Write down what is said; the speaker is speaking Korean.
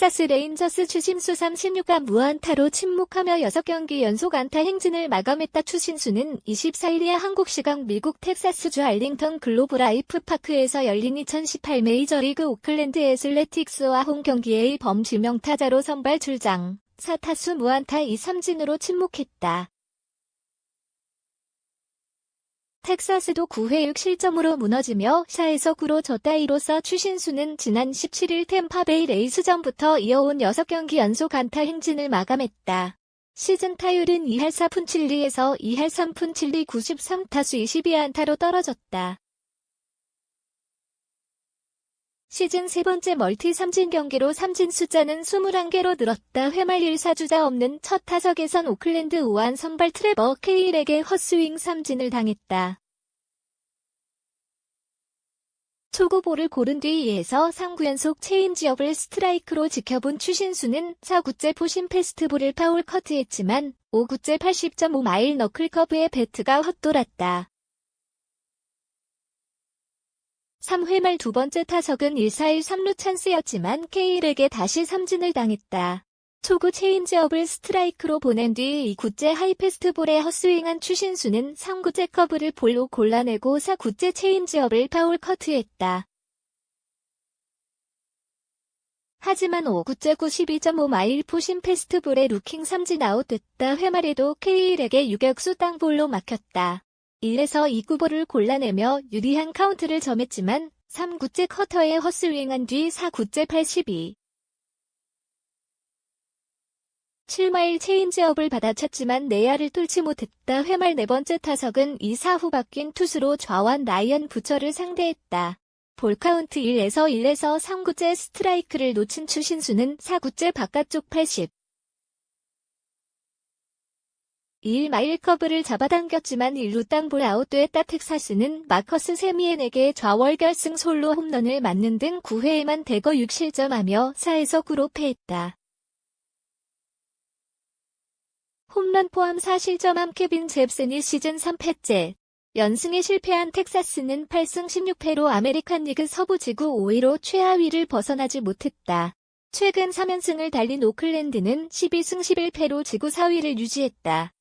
텍사스 레인저스 추신수 36가 무안타로 침묵하며 6경기 연속 안타 행진을 마감했다. 추신수는 24일이야 한국 시각 미국 텍사스주 알링턴 글로브 라이프 파크에서 열린 2018 메이저리그 오클랜드 애슬레틱스와 홈 경기에 범지명 타자로 선발 출장. 4타수 무안타 2삼진으로 침묵했다. 텍사스도 9회 6실점으로 무너지며 샤에서 9로 졌다 이로써 추신수는 지난 17일 템파베이 레이스전부터 이어온 6경기 연속 안타 행진을 마감했다. 시즌 타율은 2할 4푼 7리에서 2할 3푼 7리 93타수 22안타로 떨어졌다. 시즌 세 번째 멀티 삼진 경기로 삼진 숫자는 21개로 늘었다. 회말 1사주자 없는 첫 타석에선 오클랜드 우한 선발 트레버 케일에게 헛스윙 삼진을 당했다. 초구볼을 고른 뒤 2에서 3구 연속 체인지업을 스트라이크로 지켜본 추신수는 4구째 포신 페스트볼을 파울 커트했지만 5구째 80.5마일 너클 커브의 배트가 헛돌았다. 3회 말 두 번째 타석은 1-4-1 3루 찬스였지만 케일에게 다시 삼진을 당했다. 초구 체인지업을 스트라이크로 보낸 뒤 2구째 하이패스트볼에 헛스윙한 추신수는 3구째 커브를 볼로 골라내고 4구째 체인지업을 파울 커트했다. 하지만 5구째 92.5마일 포신 패스트볼에 루킹 삼진 아웃됐다. 회말에도 케일에게 유격수 땅볼로 막혔다. 1에서 2구볼을 골라내며 유리한 카운트를 점했지만 3구째 커터에 헛스윙한 뒤 4구째 82. 7마일 체인지업을 받아쳤지만 내야를 뚫지 못했다. 회말 네 번째 타석은 2사 후 바뀐 투수로 좌완 라이언 부처를 상대했다. 볼카운트 1에서 1에서 3구째 스트라이크를 놓친 추신수는 4구째 바깥쪽 80. 1마일 커브를 잡아당겼지만 1루 땅볼 아웃됐다 텍사스는 마커스 세미엔에게 좌월 결승 솔로 홈런을 맞는 등 9회에만 대거 6실점하며 4에서 9로 패했다. 홈런 포함 4실점한 케빈 잽슨이 시즌 3패째. 연승에 실패한 텍사스는 8승 16패로 아메리칸 리그 서부 지구 5위로 최하위를 벗어나지 못했다. 최근 3연승을 달린 오클랜드는 12승 11패로 지구 4위를 유지했다.